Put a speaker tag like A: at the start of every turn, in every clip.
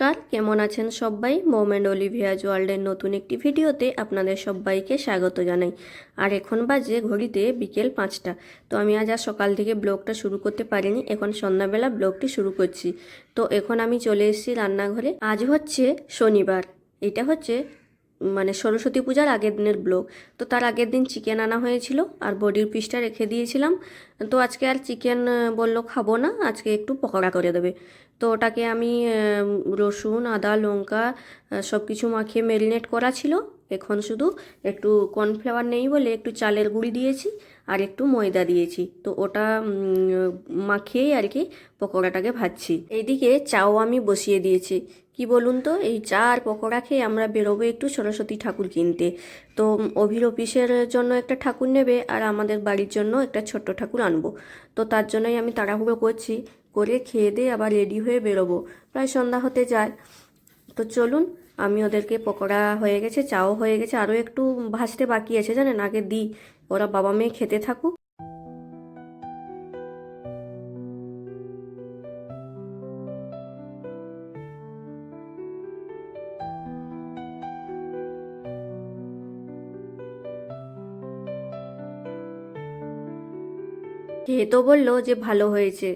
A: কার কেমন আছেন সবাই? মোমেন্ট অলিভিয়াজ জোয়ার্ল্ডের নতুন একটি ভিডিওতে আপনাদের সবাইকে স্বাগত জানাই। আর এখন বাজে ঘড়িতে বিকেল পাঁচটা। তো আমি আজ আর সকাল থেকে ব্লগটা শুরু করতে পারিনি, এখন সন্ধ্যাবেলা ব্লগটি শুরু করছি। তো এখন আমি চলে এসেছি রান্নাঘরে। আজ হচ্ছে শনিবার। এটা হচ্ছে মানে সরস্বতী পূজার আগের দিনের ব্লগ। তো তার আগের দিন চিকেন আনা হয়েছিল আর বডির পিসটা রেখে দিয়েছিলাম। তো আজকে আর চিকেন বলল খাব না, আজকে একটু পকোড়া করে দেবে। তো ওটাকে আমি রসুন, আদা, লঙ্কা সব কিছু মাখিয়ে ম্যারিনেট করা ছিল। এখন শুধু একটু কর্নফ্লাওয়ার নেই বলে একটু চালের গুঁড়ি দিয়েছি আর একটু ময়দা দিয়েছি। তো ওটা মাখিয়েই আর কি পকোড়াটাকে ভাজছি। এইদিকে চাও আমি বসিয়ে দিয়েছি। কি বলুন তো, এই চা আর পকোড়া খেয়ে আমরা বেরোবো একটু সরস্বতী ঠাকুর কিনতে। তো অভির অফিসের জন্য একটা ঠাকুর নেবে আর আমাদের বাড়ির জন্য একটা ছোট্ট ঠাকুর আনব। তো তার জন্যই আমি তাড়াহুড়ো করছি, করে খেয়ে দিয়ে আবার রেডি হয়ে বেরোবো। প্রায় সন্ধ্যা হতে যায়। তো চলুন, আমি ওদেরকে পকোড়া হয়ে গেছে, চাও হয়ে গেছে, আরও একটু ভাজতে বাকি আছে, জানেন? আগে দিই, ওরা বাবা মেয়ে খেতে থাকুক। খেয়ে তো বলল যে ভালো হয়েছে।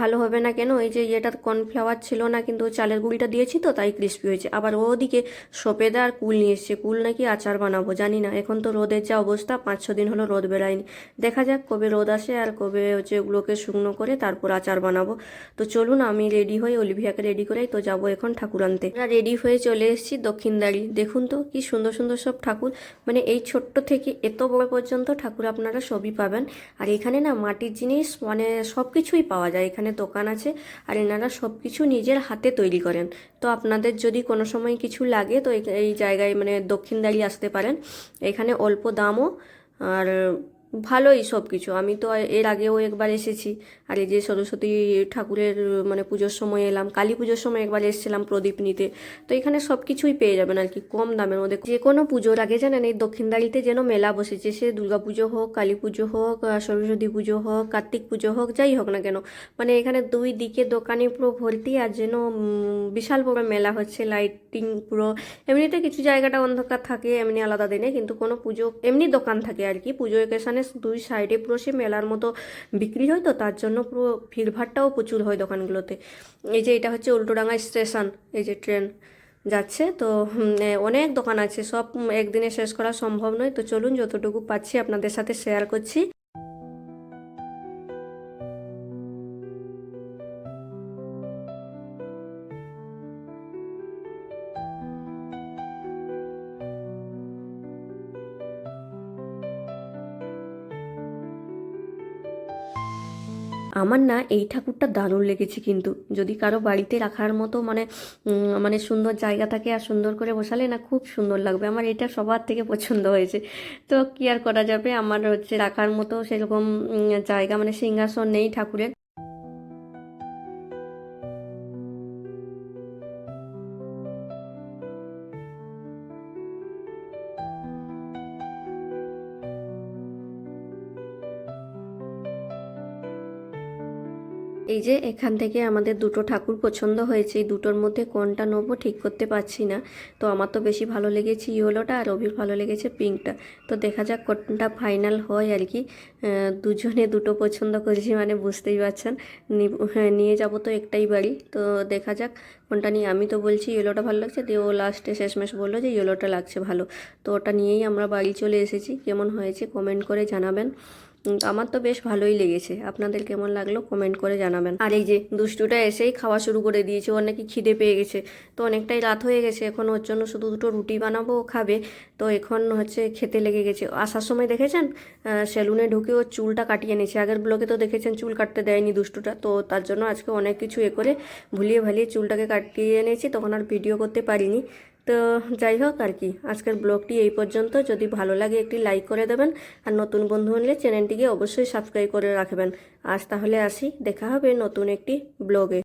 A: ভালো হবে না কেন? এই যে ইয়েটা কর্নফ্লাওয়ার ছিল না, কিন্তু চালের গুঁড়িটা দিয়েছি তো, তাই ক্রিস্পি হয়েছে। আবার ওদিকে সপেদা আর কুল নিয়ে এসছে। কুল নাকি আচার বানাবো, জানি না। এখন তো রোদের যা অবস্থা, পাঁচ ছ দিন হলো রোদ বেড়ায়নি। দেখা যাক কবে রোদ আসে আর কবে হচ্ছে ওগুলোকে শুকনো করে তারপর আচার বানাবো। তো চলুন, আমি রেডি হই অলিভিয়াকে রেডি করেই তো যাব এখন ঠাকুর আনতে। আমরা রেডি হয়ে চলে এসেছি দক্ষিণদাড়ি দেখুন তো, কি সুন্দর সুন্দর সব ঠাকুর। মানে এই ছোট্ট থেকে এত বড় পর্যন্ত ঠাকুর আপনারা সবই পাবেন। আর এখানে না মাটির জিনিস মানে সব কিছুই পাওয়া যায়। এখানে দোকান আছে আর এনারা সব কিছু নিজের হাতে তৈরি করেন। তো আপনাদের যদি কোনো সময় কিছু লাগে, তো এই- জায়গায় মানে দক্ষিণদাড়ি আসতে পারেন। এখানে অল্প দামও আর ভালোই সব কিছু আমি তো এর আগেও একবার এসেছি। আর এই যে সরস্বতী ঠাকুরের মানে পুজোর সময় এলাম, কালী পুজোর সময় একবার এসেছিলাম প্রদীপ নিতে। তো এখানে সব কিছুই পেয়ে যাবেন আর কি, কম দামের মধ্যে। যে কোনো পুজোর আগে জানেন, এই দক্ষিণদাড়িতে যেন মেলা বসেছে, সে দুর্গা পুজো হোক, কালী পুজো হোক সরস্বতী পুজো হোক, কার্তিক পুজো হোক, যাই হোক না কেন। মানে এখানে দুই দিকে দোকানে পুরো ভর্তি আর যেন বিশাল বড় মেলা হচ্ছে, লাইটিং পুরো। এমনিতে কিছু জায়গাটা অন্ধকার থাকে, এমনি আলাদা দিনে, কিন্তু কোনো পুজো, এমনি দোকান থাকে আর কি। পুজো একেশনে দুই সাইডে পুরো সে মেলার মতো বিক্রি হয় তো, তার জন্য পুরো ভিড়ভাড়টাও প্রচুর হয় দোকানগুলোতে। এই যে এটা হচ্ছে উল্টোডাঙ্গা স্টেশন, এই যে ট্রেন যাচ্ছে। তো অনেক দোকান আছে, সব একদিনে শেষ করা সম্ভব নয়। তো চলুন, যতটুকু পাচ্ছি আপনাদের সাথে শেয়ার করছি। আমার না এই ঠাকুরটা দারুণ লেগেছে কিন্তু। যদি কারও বাড়িতে রাখার মতো মানে মানে সুন্দর জায়গা থাকে আর সুন্দর করে বসালে না খুব সুন্দর লাগবে। আমার এটা সবার থেকে পছন্দ হয়েছে। তো কি আর করা যাবে? আমার হচ্ছে রাখার মতো সেরকম জায়গা মানে সিংহাসন নেই ঠাকুরের। এই যে এখান থেকে আমাদের দুটো ঠাকুর পছন্দ হয়েছে এই দুটোর মধ্যে কোনটা নেব ঠিক করতে পারছি না। তো আমার তো বেশি ভালো লেগেছে ইয়েলোটা আর অভির ভালো লেগেছে পিঙ্কটা। তো দেখা যাক কোনটা ফাইনাল হয় আর কি। দুজনে দুটো পছন্দ করেছি মানে বুঝতেই পারছেন। হ্যাঁ, নিয়ে যাব তো একটাই বাড়ি। তো দেখা যাক কোনটা নিয়ে আমি তো বলছি ইয়েলোটা ভালো লাগছে দিয়ে ও লাস্টে শেষমেশ বলল যে ইয়েলোটা লাগছে ভালো। তো ওটা নিয়েই আমরা বাড়ি চলে এসেছি। কেমন হয়েছে কমেন্ট করে জানাবেন। আমার তো বেশ ভালোই লেগেছে। আপনাদের কেমন লাগল কমেন্ট করে জানাবেন। আর এই যে দুষ্টুটা এসেই খাওয়া শুরু করে দিয়েছে, ওর নাকি খিদে পেয়ে গেছে। তো অনেকটাই রাত হয়ে গেছে, এখন ওর জন্য শুধু দুটো রুটি বানাবো, ও খাবে। তো এখন হচ্ছে খেতে লেগে গেছে। আসার সময় দেখেছেন? সেলুনে ঢুকে ওর চুলটা কাটিয়ে নিয়েছে। আগের ব্লগে তো দেখেছেন চুল কাটতে দেয়নি দুষ্টুটা। তো তার জন্য আজকে অনেক কিছু এ করে ভুলিয়ে ভালিয়ে চুলটাকে কাটিয়ে এনেছি তখন আর ভিডিও করতে পারিনি। তো যাই হোক আর কি, আজকের ব্লগটি এই পর্যন্ত। যদি ভালো লাগে একটি লাইক করে দেবেন আর নতুন বন্ধু হলে চ্যানেলটিকে অবশ্যই সাবস্ক্রাইব করে রাখবেন। আজ তাহলে আসি, দেখা হবে নতুন একটি ব্লগে।